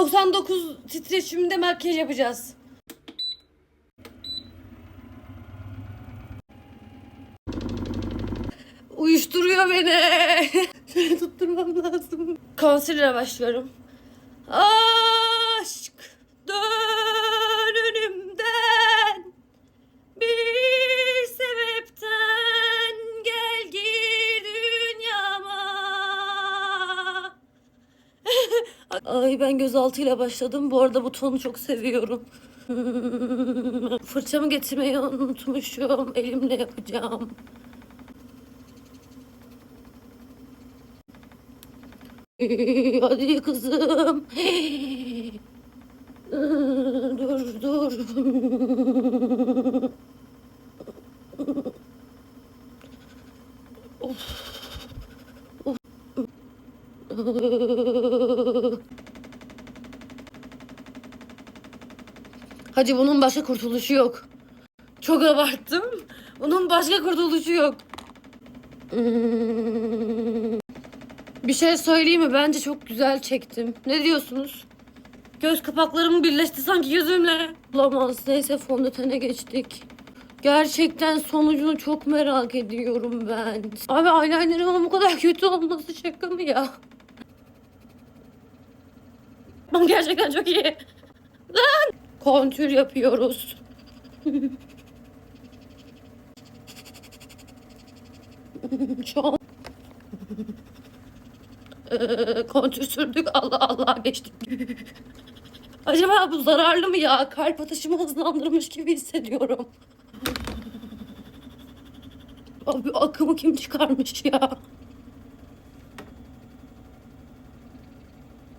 99 titreşimde makyaj yapacağız. Uyuşturuyor beni. Şöyle tutturmam lazım. Concealer'a başlıyorum. Aşk Ay ben gözaltıyla başladım. Bu arada bu tonu çok seviyorum. Fırçamı getirmeyi unutmuşum. Elimle yapacağım. Hadi kızım. dur dur. Hacı bunun başka kurtuluşu yok. Çok abarttım. Bunun başka kurtuluşu yok. Bir şey söyleyeyim mi? Bence çok güzel çektim. Ne diyorsunuz? Göz kapaklarımı birleşti sanki gözümle. Olamaz. Neyse fondötene geçtik. Gerçekten sonucunu çok merak ediyorum ben. Abi eyelinerımın bu kadar kötü olması şaka mı ya? Ama gerçekten çok iyi. Kontür yapıyoruz. An Ee, kontür sürdük. Allah Allah geçtik. Acaba bu zararlı mı ya? Kalp atışımı hızlandırmış gibi hissediyorum. Abi akımı kim çıkarmış ya?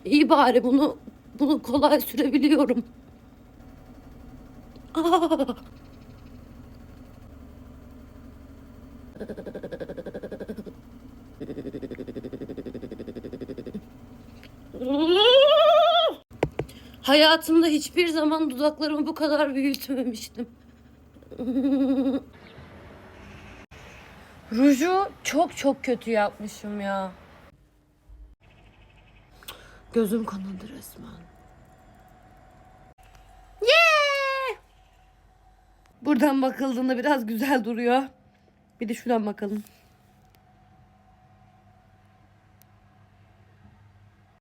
İyi bari bunu bunu kolay sürebiliyorum. Hayatımda hiçbir zaman dudaklarımı bu kadar büyütmemiştim. Ruju çok çok kötü yapmışım ya. Gözüm kanadı resmen. Buradan bakıldığında biraz güzel duruyor. Bir de şuradan bakalım.